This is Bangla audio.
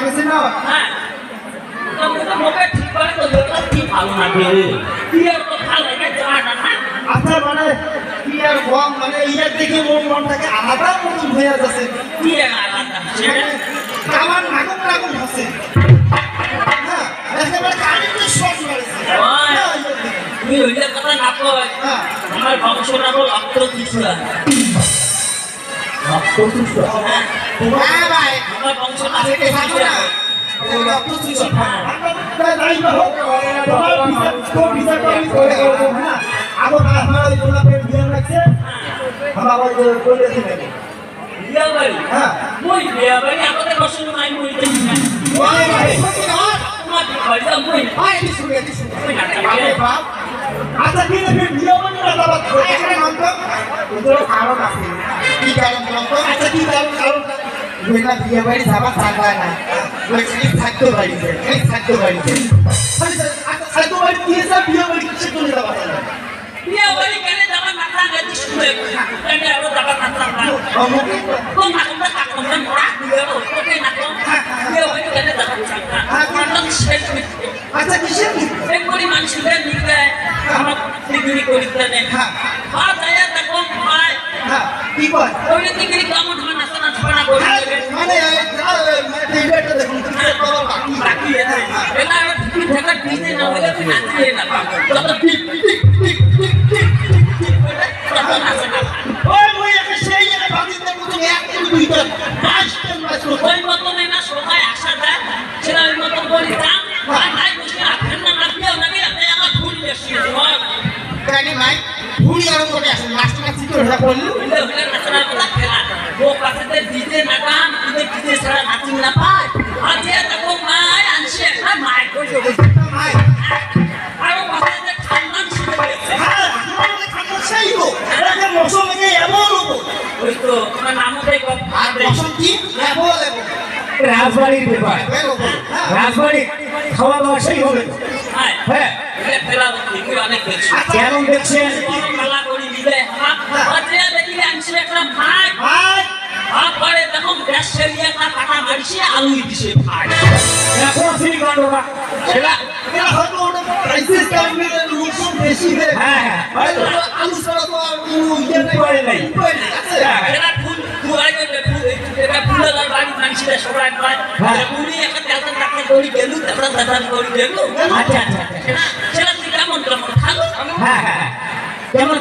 গেছে না? হ্যাঁ। আচ্ছা মানে কি আর গম মানে ইয়ার দেখে মন মনটাকে আলাদা মতন হয়ে যাচ্ছে। আমার নাগম নাগম হচ্ছে। হ্যাঁ একেবারে কারেন্টের শর্ট মারেছে। ওই। ইয়ার দেখে। তুমি ওইটা কথা না কয় হ্যাঁ। আমার বংশটা হলো রক্ত কিছুরা ভাই আমার বংশটা আজকে থেকে থাকো না এই রক্ত চুষো। তাই নাই বা হোক, তোমার বিচার- তোর বিচারটা আমি করে দেবো? আবার আমার ওই গোলাপের বিয়ে লাগছে, আমার ওই যে বলেছি নাকি। বিয়া বাড়ি। মই বিয়া বাড়ি আমাদের বসন্ত নাই মই দেখি না ওই ভাই, সত্যি না? তোমার ঘরটা মই না ভাই, এটি শুনে, এটি শুনে। মই না বাপরে বাপ। আচ্ছা, ঠিক আছে, কারণ। কি কারণ আচ্ছা, কি কারণ, মেয়েটা বিয়ে বাড়ি যাবার টাকা নাই। ওই খালি থাকতে বাড়িতে, খালি থাকতে বাড়িতে। আচ্ছা, থাকতে বাড়ি বিয়ে বাড়ি চলে টাকা নাই। বিয়া বাড়ি কেন কেন আরও যাবা না অমুকে? কোন মাথা টাকা না মোড়া বাড়ি না তো। বিয়া বাড়ি কেন যাবা চাকা না শেষ আচ্ছা কিসের কি? এক করি নিতে আমার ডিগ্রি করিতে নেই হ্যাঁ। মা দয়া দেখো মায় হ্যাঁ, কি কয়? ধরে করি হ্যাঁ, মানে মানে দেখুন, বাকি। ঠিক দিতে না হলে তুমি নাচতে না যত টিক টিক টিক টিক টিক টিক করে তত নাচে না ওই মুই একে সেই একে বাদিতে মতো এক থেকে দুই করে পাঁচটা মাছ করতে। ওই মতন না সবাই আসা যায় সেটা ওই মতন বলি দাম নাই বুঝে আপনি না আপনি আমার ভুল বেশি হয় কানি ভাই, ভুঁড়ি আরও করে আসে, লাস্টে কাছে কি হয়ে পড়ল? হইলে হইলে নাচনা কথা খেলা ও কিন্তু ছাড়া নাচিং না পায় আজকে দেখো মায় আনছে? একটা মায় আর পাশে খান্নান শুরু হ্যাঁ, আমার খাবার সেই গো। মৌসুম এমন ওই তো তোমার নামও দেখো আর মৌসুম কি? লেবো, লেবো। রাজবাড়ির ব্যাপার। হ্যাঁ। রাজবাড়ি খাওয়া দাওয়া সেই হবে। হ্যাঁ। হ্যাঁ। আচ্ছা, কেমন দেখছেন? মেলা করি দিলে আজকে দেখি আনছে একটা ভাই। ভাই, আলু দিছে ভাই এখন সেই কাণ্ডটা সেটা এরা হয়তো ওটা crisis time এ বেশি হয়ে- হ্যাঁ হ্যাঁ আলু ছাড়া তো আর ইয়ে নেই। উপায় নেই। আছে? হ্যাঁ, ফুল ফুয়াই ফুল এটা বাড়ি মানছিলা সবাই পায় হ্যাঁ। পুরি একটা টাকা করি গেলু তেলটা টাকা করি গেলু আচ্ছা আচ্ছা। সেটা সেটা কেমন কেমন হ্যাঁ হ্যাঁ হ্যাঁ। কেমন